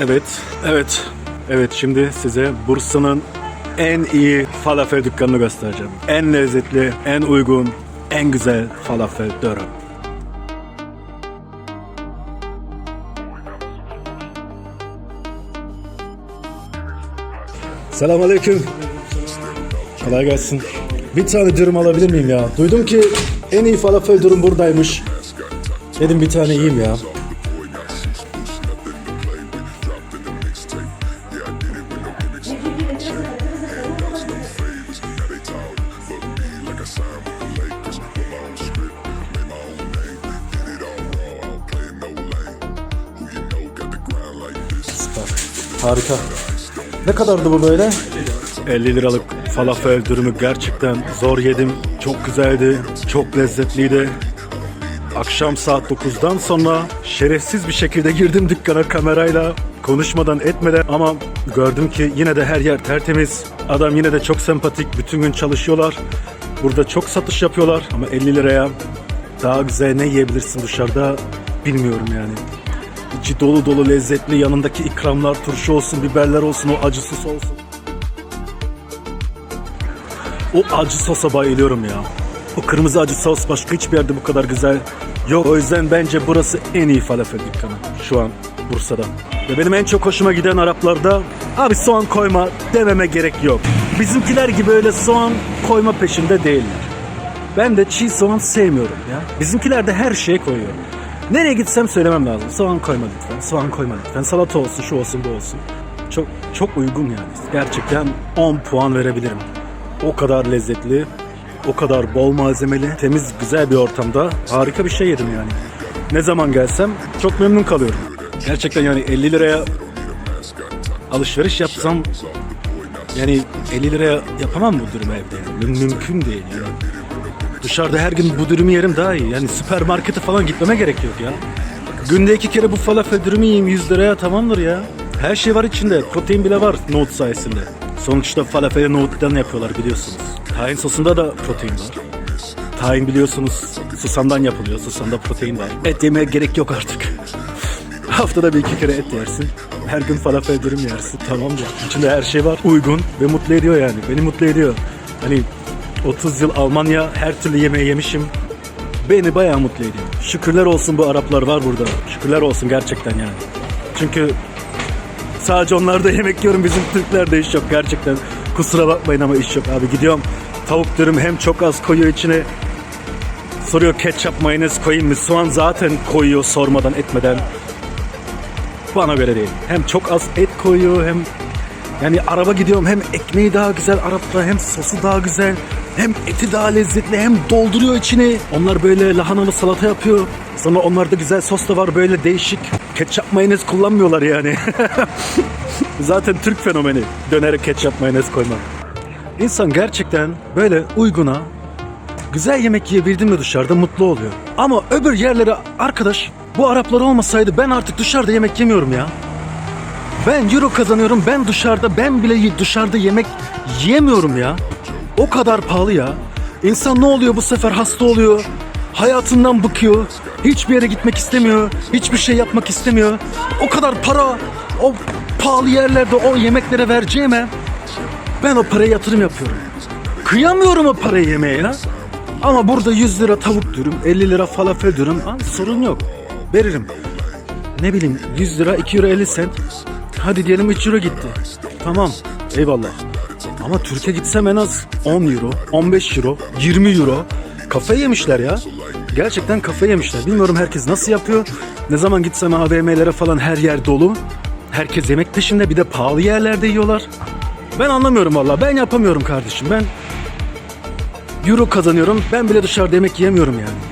Evet, evet, evet. Şimdi size Bursa'nın en iyi falafel dükkanını göstereceğim. En lezzetli, en uygun, en güzel falafel dönem. Selamünaleyküm. Kolay gelsin. Bir tane dürüm alabilir miyim ya? Duydum ki en iyi falafel dürüm buradaymış. Dedim bir tane yiyeyim ya. Harika. Ne kadardı bu böyle? 50 liralık falafel dürümü gerçekten zor yedim. Çok güzeldi, çok lezzetliydi. Akşam saat 9'dan sonra şerefsiz bir şekilde girdim dükkana kamerayla konuşmadan etmeden ama gördüm ki yine de her yer tertemiz. Adam yine de çok sempatik, bütün gün çalışıyorlar. Burada çok satış yapıyorlar ama 50 liraya daha güzel ne yiyebilirsin dışarıda bilmiyorum yani. İçi dolu dolu lezzetli yanındaki ikramlar turşu olsun biberler olsun o acı sos olsun. O acı sosa bayılıyorum ya. O kırmızı acı sos başka hiçbir yerde bu kadar güzel yok. O yüzden bence burası en iyi falafel dükkanı şu an Bursa'da. Ve benim en çok hoşuma giden Araplarda abi soğan koyma dememe gerek yok. Bizimkiler gibi öyle soğan koyma peşinde değiller. Ben de çiğ soğan sevmiyorum ya. Bizimkiler de her şeye koyuyor. Nereye gitsem söylemem lazım. Soğan koyma lütfen, soğan koyma lütfen. Salata olsun, şu olsun, bu olsun. Çok çok uygun yani. Gerçekten 10 puan verebilirim. O kadar lezzetli, o kadar bol malzemeli, temiz, güzel bir ortamda harika bir şey yedim yani. Ne zaman gelsem çok memnun kalıyorum. Gerçekten yani 50 liraya alışveriş yapsam yani 50 liraya yapamam bu dürümü evde. Yani. Müm- Mümkün değil yani. Dışarıda her gün bu dürümü yerim daha iyi. Yani süpermarkete falan gitmeme gerek yok ya. Günde iki kere bu falafel dürümü yiyeyim 100 liraya tamamdır ya. Her şey var içinde. Protein bile var nohut sayesinde. Sonuçta falafeli nohuttan yapıyorlar biliyorsunuz. Tahin sosunda da protein var. Tahin biliyorsunuz susamdan yapılıyor. Susamda protein var. Et yemeye gerek yok artık. Haftada bir iki kere et yersin. Her gün falafel dürüm yersin. Tamam ya. İçinde her şey var. Uygun ve mutlu ediyor yani. Beni mutlu ediyor. Hani 30 yıl Almanya her türlü yemeği yemişim. Beni bayağı mutlu ediyor. Şükürler olsun bu Araplar var burada. Şükürler olsun gerçekten yani. Çünkü sadece onlarda yemek yiyorum bizim Türklerde iş yok gerçekten. Kusura bakmayın ama iş yok abi. Gidiyorum tavuk dürüm hem çok az koyuyor içine. Soruyor ketçap mayonez koyayım mı? Soğan zaten koyuyor sormadan etmeden. Bana göre değil. Hem çok az et koyuyor hem yani araba gidiyorum hem ekmeği daha güzel Arap'ta hem sosu daha güzel hem eti daha lezzetli hem dolduruyor içini. Onlar böyle lahanalı salata yapıyor. Sonra onlarda güzel sos da var böyle değişik. Ketçap mayonez kullanmıyorlar yani. Zaten Türk fenomeni. Dönere ketçap mayonez koymak. İnsan gerçekten böyle uyguna güzel yemek yiyebildim mi dışarıda mutlu oluyor. Ama öbür yerlere arkadaş bu Araplar olmasaydı ben artık dışarıda yemek yemiyorum ya. Ben euro kazanıyorum. Ben dışarıda ben bile dışarıda yemek yiyemiyorum ya. O kadar pahalı ya. İnsan ne oluyor bu sefer hasta oluyor. Hayatından bıkıyor. Hiçbir yere gitmek istemiyor. Hiçbir şey yapmak istemiyor. O kadar para o pahalı yerlerde o yemeklere vereceğime ben o paraya yatırım yapıyorum. Kıyamıyorum o parayı yemeye ya. Ama burada 100 lira tavuk dürüm, 50 lira falafel dürüm. Abi sorun yok. Veririm ne bileyim 100 lira 2 euro 50 sent. Hadi diyelim 3 euro gitti. Tamam eyvallah. Ama Türkiye gitsem en az 10 euro, 15 euro, 20 euro. Kafayı yemişler ya. Gerçekten kafayı yemişler. Bilmiyorum herkes nasıl yapıyor. Ne zaman gitsem AVM'lere falan her yer dolu. Herkes yemek peşinde bir de pahalı yerlerde yiyorlar. Ben anlamıyorum valla. Ben yapamıyorum kardeşim. Ben euro kazanıyorum. Ben bile dışarıda yemek yiyemiyorum yani.